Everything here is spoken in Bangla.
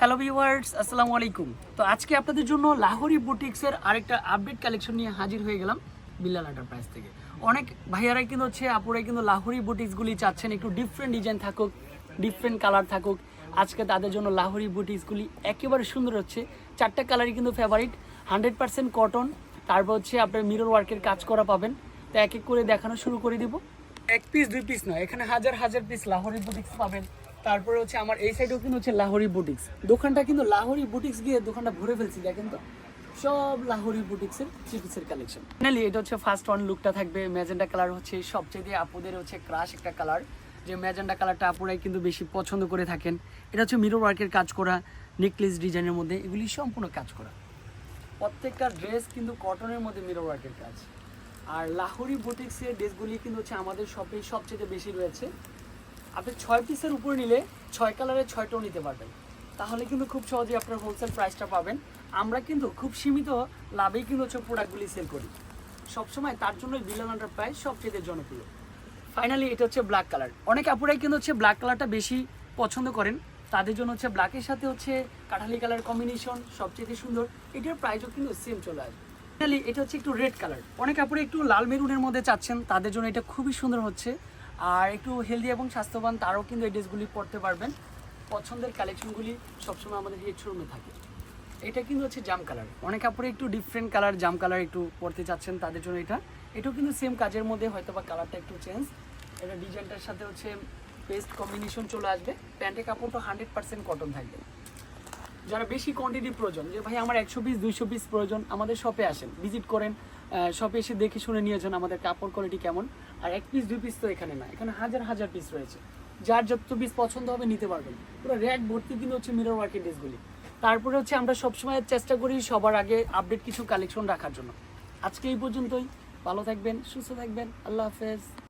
হ্যালো ভিউয়ার্স আসসালামু আলাইকুম তো আজকে আপনাদের জন্য লাহোরি বুটিক্সের আরেকটা আপডেট কালেকশন নিয়ে হাজির হয়ে গেলাম বিল্লাল এন্টারপ্রাইজ থেকে। অনেক ভাইয়ারাই কিন্তু হচ্ছে, আপুরাই কিন্তু লাহোরি বুটিক্সগুলি চাচ্ছেন, একটু ডিফারেন্ট ডিজাইন থাকুক ডিফারেন্ট কালার থাকুক। আজকে তাদের জন্য লাহোরি বুটিক্সগুলি একেবারে সুন্দর হচ্ছে। চারটা কালারই কিন্তু ফেভারিট হান্ড্রেড পার্সেন্ট কটন তারপর হচ্ছে আপনার মিরর ওয়ার্কের কাজ করা পাবেন। তো এক এক করে দেখানো শুরু করে দিব। এক পিস দুই পিস নয়, এখানে হাজার হাজার পিস লাহোরি বুটিক্স পাবেন। তারপরে হচ্ছে আমার এই সাইডেও কিন্তু হচ্ছে লাহোরি বুটিক্স দোকানটা কিন্তু লাহোরি বুটিক্স গিয়ে দোকানটা ভরে ফেলছি, দেখেন তো। সব লাহোরি বুটিক্সের থ্রি পিসের কালেকশন ফাইনালি এটা হচ্ছে ফার্স্ট ওয়ান লুকটা থাকবে। ম্যাজেন্ডা কালার হচ্ছে সবচেয়ে আপুদের হচ্ছে ক্রাশ একটা কালার যে ম্যাজেন্ডা কালারটা আপুরাই কিন্তু বেশি পছন্দ করে থাকেন। এটা হচ্ছে মিরর ওয়ার্কের কাজ করা নেকলেস ডিজাইনের মধ্যে, এগুলি সম্পূর্ণ কাজ করা। প্রত্যেকটা ড্রেস কিন্তু কটনের মধ্যে মিরর ওয়ার্কের কাজ। আর লাহোরি বুটিক্সের ড্রেসগুলি কিন্তু হচ্ছে আমাদের শপে সবচেয়ে বেশি রয়েছে। আপনি ছয় পিসের উপর নিলে ছয় কালারের ছয়টাও নিতে পারবেন। তাহলে কিন্তু খুব সহজেই আপনার হোলসেল প্রাইসটা পাবেন। আমরা কিন্তু খুব সীমিত লাভেই কিন্তু হচ্ছে প্রোডাক্টগুলি সেল করি। সবসময় তার জন্যই বিলাল প্রাইস সবচেয়ে জনপ্রিয়। ফাইনালি এটা হচ্ছে ব্ল্যাক কালার অনেক আপুরাই কিন্তু হচ্ছে ব্ল্যাক কালারটা বেশি পছন্দ করেন। তাদের জন্য হচ্ছে ব্ল্যাকের সাথে হচ্ছে কাঠালি কালার কম্বিনেশন সবচেয়ে সুন্দর। এটার প্রাইসও কিন্তু সেম চলে আসবে। ফাইনালি এটা হচ্ছে একটু রেড কালার অনেক আপুরে একটু লাল মেরুনের মধ্যে চাচ্ছেন। তাদের জন্য এটা খুবই সুন্দর হচ্ছে। আর একটু হেলদি এবং স্বাস্থ্যবান তারাও কিন্তু এই ড্রেসগুলি পরতে পারবেন। পছন্দের কালেকশনগুলি সবসময় আমাদের হেড শোরুমে থাকে। এটা কিন্তু হচ্ছে জাম কালার অনেক কাপড়ে একটু ডিফারেন্ট কালার জাম কালার একটু পরতে চাচ্ছেন তাদের জন্য এটা। এটাও কিন্তু সেম কাজের মধ্যে হয়তো বা কালারটা একটু চেঞ্জ এটা ডিজাইনটার সাথে হচ্ছে পেস্ট কম্বিনেশন চলে আসবে। প্যান্টের কাপড়টা হান্ড্রেড পার্সেন্ট কটন থাকবে। যারা বেশি কোয়ান্টিটি প্রয়োজন, যে ভাই আমার একশো পিস দুইশো পিস প্রয়োজন, আমাদের শপে আসেন ভিজিট করেন শপে এসে দেখে শুনে নিয়ে যান আমাদের কাপড় কোয়ালিটি কেমন। আর এক পিস দুই পিস তো এখানে না, এখানে হাজার হাজার পিস রয়েছে। যার যত পিস পছন্দ হবে নিতে পারবেন। পুরো র্যাক ভর্তি কিন্তু হচ্ছে মিরর ওয়ার্কের ড্রেসগুলি তারপরে হচ্ছে আমরা সবসময় চেষ্টা করি সবার আগে আপডেট কিছু কালেকশন রাখার জন্য। আজকে এই পর্যন্তই, ভালো থাকবেন, সুস্থ থাকবেন, আল্লাহ হাফেজ।